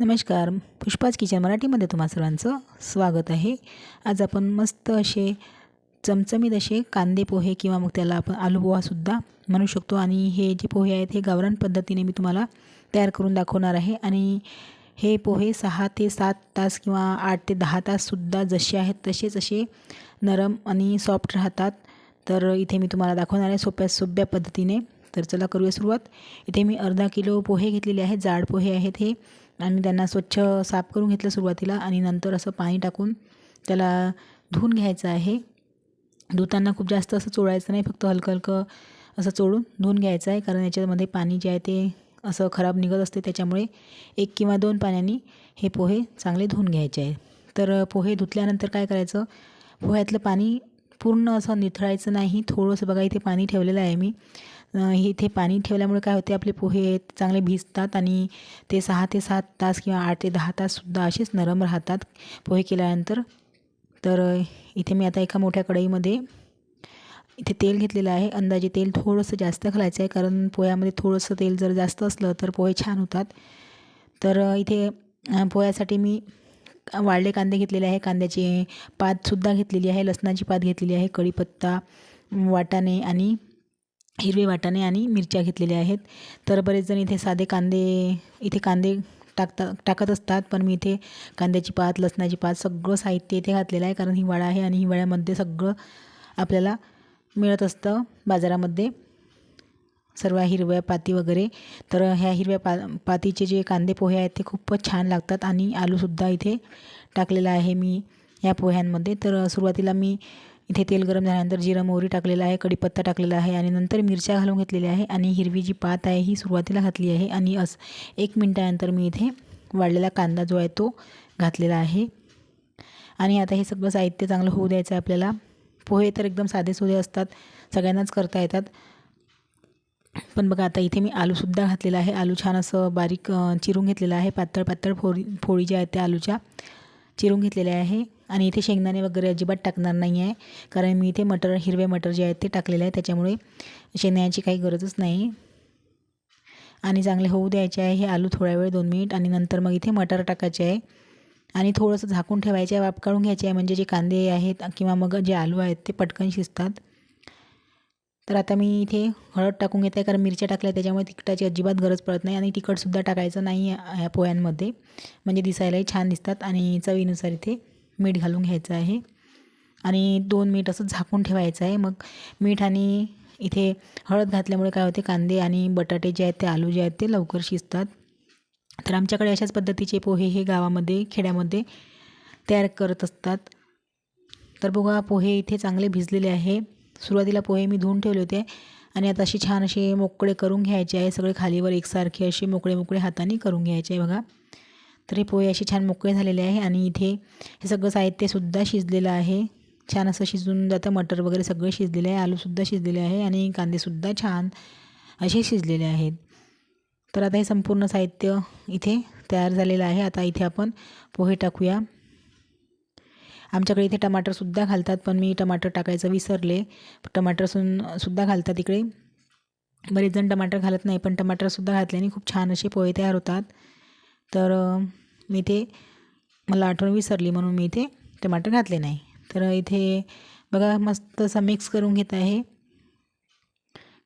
नमस्कार. पुष्पाच किचन मराठीमध्ये तुम्हा सर्वांचं स्वागत आहे. आज आपण मस्त असे चमचमीत असे कांदे पोहे किंवा मग त्याला आपण आलू पोहासुद्धा म्हणू शकतो. आणि हे जे पोहे आहेत हे गावरान पद्धतीने मी तुम्हाला तयार करून दाखवणार आहे. आणि हे पोहे सहा ते सात तास किंवा आठ ते दहा ताससुद्धा जसे आहेत तसेच असे नरम आणि सॉफ्ट राहतात. तर इथे मी तुम्हाला दाखवणार आहे सोप्या सोप्या पद्धतीने. तर चला करूया सुरुवात. इथे मी अर्धा किलो पोहे घेतलेले आहेत. जाड पोहे आहेत हे. आणि त्यांना स्वच्छ साफ करून घेतलं सुरुवातीला आणि नंतर असं पाणी टाकून त्याला धुवून घ्यायचं आहे. धुताना खूप जास्त असं चोळायचं नाही फक्त हलकं हलकं असं चोळून धुवून घ्यायचं आहे कारण याच्यामध्ये पाणी जे आहे ते असं खराब निघत असते त्याच्यामुळे एक किंवा दोन पाण्याने हे पोहे चांगले धुवून घ्यायचे आहे. तर पोहे धुतल्यानंतर काय करायचं पोह्यातलं पाणी पूर्ण असं निथळायचं नाही थोडंसं बघा इथे पाणी ठेवलेलं आहे मी. इथे पाणी ठेवल्यामुळे काय होते आपले पोहे चांगले भिजतात आणि ते सहा ते सात तास किंवा आठ ते दहा ताससुद्धा असेच नरम राहतात पोहे केल्यानंतर. तर इथे मी आता एका मोठ्या कढईमध्ये इथे तेल घेतलेलं आहे. अंदाजे तेल थोडंसं जास्त घालायचं आहे कारण पोह्यामध्ये थोडंसं तेल जर जास्त असलं तर पोहे छान होतात. तर इथे पोह्यासाठी मी वाळले कांदे घेतलेले आहे. कांद्याची पातसुद्धा घेतलेली आहे लसणाची पात घेतलेली आहे कढीपत्ता वाटाणे आणि हिरवे वाटाणे आणि मिरच्या घेतलेल्या आहेत. तर बरेच जण इथे साधे कांदे इथे कांदे टाकता टाकत असतात. पण मी इथे कांद्याची पात लसणाची पात सगळं साहित्य इथे घातलेलं आहे. कारण हिवाळा आहे आणि हिवाळ्यामध्ये सगळं आपल्याला मिळत असतं बाजारामध्ये. सर्व हिरव्या पाती वगैरे. तर ह्या हिरव्या पा पातीचे जे कांदे पोहे आहेत ते खूपच छान लागतात आणि आलूसुद्धा इथे टाकलेला आहे मी या पोह्यांमध्ये. तर सुरुवातीला मी इथे तेल गरम झाल्यानंतर जिरं मोहरी टाकलेलं आहे कढीपत्ता टाकलेला आहे आणि नंतर मिरच्या घालून घेतलेल्या आहे आणि हिरवी जी पात आहे ही सुरुवातीला घातली आहे आणि अस एक मिनटानंतर मी इथे वाढलेला कांदा जो आहे तो घातलेला आहे. आणि आता हे सगळं साहित्य चांगलं होऊ द्यायचं आहे आपल्याला. पोहे तर एकदम साधेसुधे असतात. सगळ्यांनाच करता येतात. पण बघा आता इथे मी आलूसुद्धा घातलेला आहे. आलू छान असं बारीक चिरून घेतलेलं आहे. पातळ पातळ फोडी फोडी ज्या आहेत त्या आलूच्या. चिरून घेतलेले आहे. आणि इथे शेंगदाणे वगैरे अजिबात टाकणार नाही आहे कारण मी इथे मटर हिरवे मटर जे आहेत ते टाकलेले आहे. त्याच्यामुळे शेंगदाण्याची काही गरजच नाही. आणि चांगले होऊ द्यायचे आहे. हे आलू थोड्या वेळ दोन मिनिट. आणि नंतर मग इथे मटर टाकायचे आहे. आणि थोडंसं झाकून ठेवायचे आहे. वाफ काढून घ्यायचे आहे. म्हणजे जे कांदे आहेत किंवा मग जे आलू आहेत ते पटकन शिजतात. तर आता मी इथे हळद टाकून घेत आहे कारण मिरच्या टाकल्या त्याच्यामुळे तिखटाची अजिबात गरज पडत नाही आणि तिखटसुद्धा टाकायचं नाही ह्या पोह्यांमध्ये. म्हणजे दिसायलाही छान दिसतात आणि चवीनुसार इथे मीठ घालून घ्यायचं आहे. आणि दोन मिनिट असं झाकून ठेवायचं आहे. मग मीठ आणि इथे हळद घातल्यामुळे काय होते कांदे आणि बटाटे जे आहेत ते आलू जे आहेत ते लवकर शिजतात. तर आमच्याकडे अशाच पद्धतीचे पोहे हे गावामध्ये खेड्यामध्ये तयार करत असतात. तर बघा पोहे इथे चांगले भिजलेले आहे. सुरुवातीला पोहे मी धुवून ठेवले होते आणि आता अशी छान असे मोकळे करून घ्यायचे आहे. सगळे खालीवर एकसारखे असे मोकळे मोकळे हाताने करून घ्यायचे आहे बघा. तर हे पोहे असे छान मोकळे झालेले आहे आणि इथे हे सगळं साहित्यसुद्धा शिजलेलं आहे. छान असं शिजून जातं. मटर वगैरे सगळं शिजलेलं आहे. आलूसुद्धा शिजलेले आहे आणि कांदेसुद्धा छान असे शिजलेले आहेत. तर आता हे संपूर्ण साहित्य इथे तयार झालेलं आहे. आता इथे आपण पोहे टाकूया. आमच्याकडे इथे टमाटरसुद्धा घालतात पण मी टमाटर टाकायचं विसरले. टमाटरसून सुद्धा घालतात इकडे. बरेच जण टमाटर घालत नाही पण टमाटरसुद्धा घातल्याने खूप छान असे पोहे तयार होतात. तर मी ते मला आठवण विसरली म्हणून मी इथे टमाटर घातले नाही. तर इथे बघा मस्त असा मिक्स करून घेत आहे.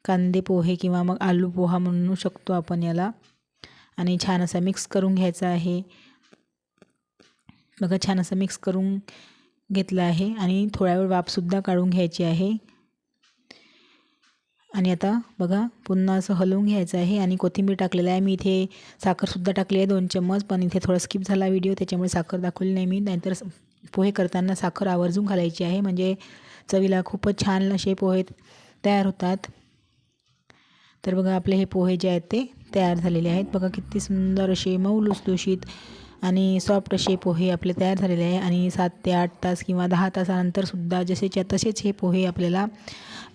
कांदे पोहे किंवा मग आलू पोहा म्हणू शकतो आपण याला. आणि छान असा मिक्स करून घ्यायचा आहे. बघा छान असं मिक्स करून घेतलं आहे आणि थोड्या वेळ वाफसुद्धा काढून घ्यायची आहे. आणि आता बघा पुन्हा असं हलवून घ्यायचं आहे आणि कोथिंबीर टाकलेलं आहे. मी इथे साखरसुद्धा टाकली आहे दोन चम्मच पण इथे थोडा स्किप झाला व्हिडिओ त्याच्यामुळे साखर दाखवली नाही मी. नाहीतर पोहे करताना साखर आवर्जून घालायची आहे म्हणजे चवीला खूपच छान असे पोहे तयार होतात. तर बघा आपले हे पोहे जे आहेत ते तयार झालेले आहेत. बघा किती सुंदर असे मऊ लुसलुशीत आणि सॉफ्ट असे पोहे आपले तयार झालेले आहे. आणि सात ते आठ तास किंवा दहा तासानंतरसुद्धा जसेच्या तसेच हे पोहे आपल्याला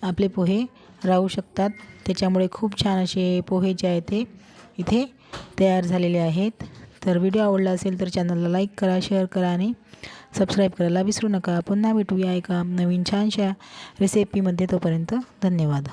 आपले पोहे राहू शकतात. त्याच्यामुळे खूप छान असे पोहे जे आहेत ते इथे तयार झालेले आहेत. तर व्हिडिओ आवडला असेल तर चॅनलला लाईक करा शेअर करा आणि सबस्क्राईब करायला विसरू नका. पुन्हा भेटूया एका नवीन छानशा रेसिपीमध्ये तोपर्यंत धन्यवाद.